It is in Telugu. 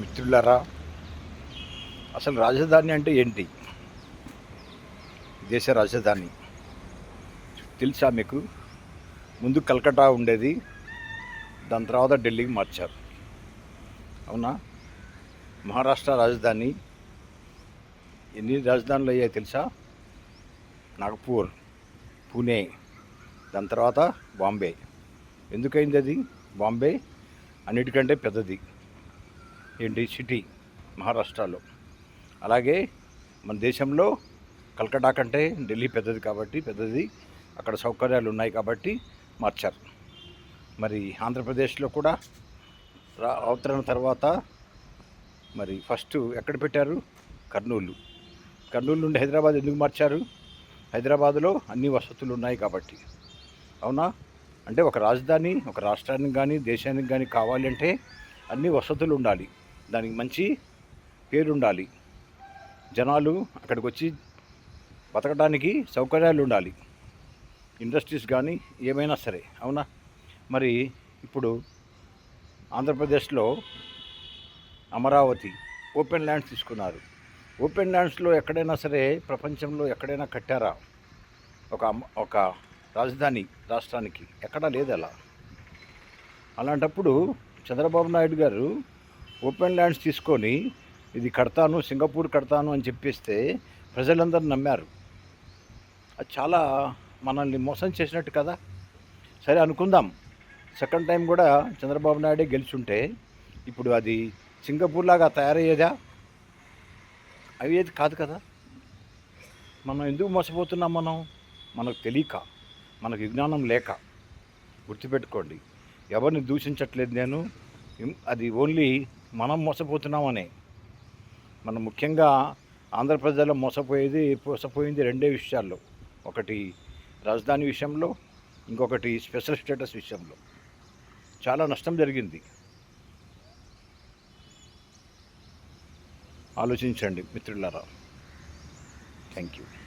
మిత్రులారా అసలు రాజధాని అంటే ఏంటి? దేశ రాజధాని. తెలుసా మీకు? ముందు కలకటా ఉండేది దాని తర్వాత ఢిల్లీకి మార్చారు. అవునా? మహారాష్ట్ర రాజధాని ఎన్ని రాజధానులు అయ్యాయి తెలుసా? నాగపూర్ పూణే దాని తర్వాత బాంబే. ఎందుకైంది అది? బాంబే అన్నిటికంటే పెద్దది. ఏంటి? సిటీ మహారాష్ట్రలో. అలాగే మన దేశంలో కల్కటా కంటే ఢిల్లీ పెద్దది కాబట్టి పెద్దది. అక్కడ సౌకర్యాలు ఉన్నాయి కాబట్టి మార్చారు. మరి ఆంధ్రప్రదేశ్లో కూడా అవతరణ తర్వాత మరి ఫస్ట్ ఎక్కడ పెట్టారు? కర్నూలు. కర్నూలు నుండి హైదరాబాద్ ఎందుకు మార్చారు? హైదరాబాదులో అన్ని వసతులు ఉన్నాయి కాబట్టి. అవునా? అంటే ఒక రాజధాని ఒక రాష్ట్రానికి కానీ దేశానికి కానీ కావాలంటే అన్ని వసతులు ఉండాలి. దానికి మంచి పేరుండాలి. జనాలు అక్కడికి వచ్చి బతకడానికి సౌకర్యాలు ఉండాలి ఇండస్ట్రీస్ కానీ ఏమైనా సరే అవునా? మరి ఇప్పుడు ఆంధ్రప్రదేశ్లో అమరావతి ఓపెన్ ల్యాండ్స్ తీసుకున్నారు. ఓపెన్ ల్యాండ్స్లో ఎక్కడైనా సరే ప్రపంచంలో ఎక్కడైనా కట్టారా? ఒక ఒక రాజధాని రాష్ట్రానికి ఎక్కడా లేదు అలా అలాంటప్పుడు చంద్రబాబు నాయుడు గారు ఓపెన్ ల్యాండ్స్ తీసుకొని ఇది కడతాను సింగపూర్ కడతాను అని చెప్పేస్తే ప్రజలందరూ నమ్మారు. అది చాలా మనల్ని మోసం చేసినట్టు కదా. సరే అనుకుందాం. సెకండ్ టైం కూడా చంద్రబాబు నాయుడే గెలుచుంటే ఇప్పుడు అది సింగపూర్ లాగా తయారయ్యేదా? అయ్యేది కాదు కదా. మనం ఎందుకు మోసపోతున్నాం మనం? మనకు తెలియక మనకు విజ్ఞానం లేక. గుర్తుపెట్టుకోండి. ఎవరిని దూషించట్లేదు నేను. అది ఓన్లీ మనం మోసపోతున్నామనే. మనం ముఖ్యంగా ఆంధ్రప్రదేశ్లో మోసపోయేది మోసపోయింది రెండే విషయాల్లో. ఒకటి రాజధాని విషయంలో ఇంకొకటి స్పెషల్ స్టేటస్ విషయంలో. చాలా నష్టం జరిగింది. ఆలోచించండి మిత్రులారా. Thank you.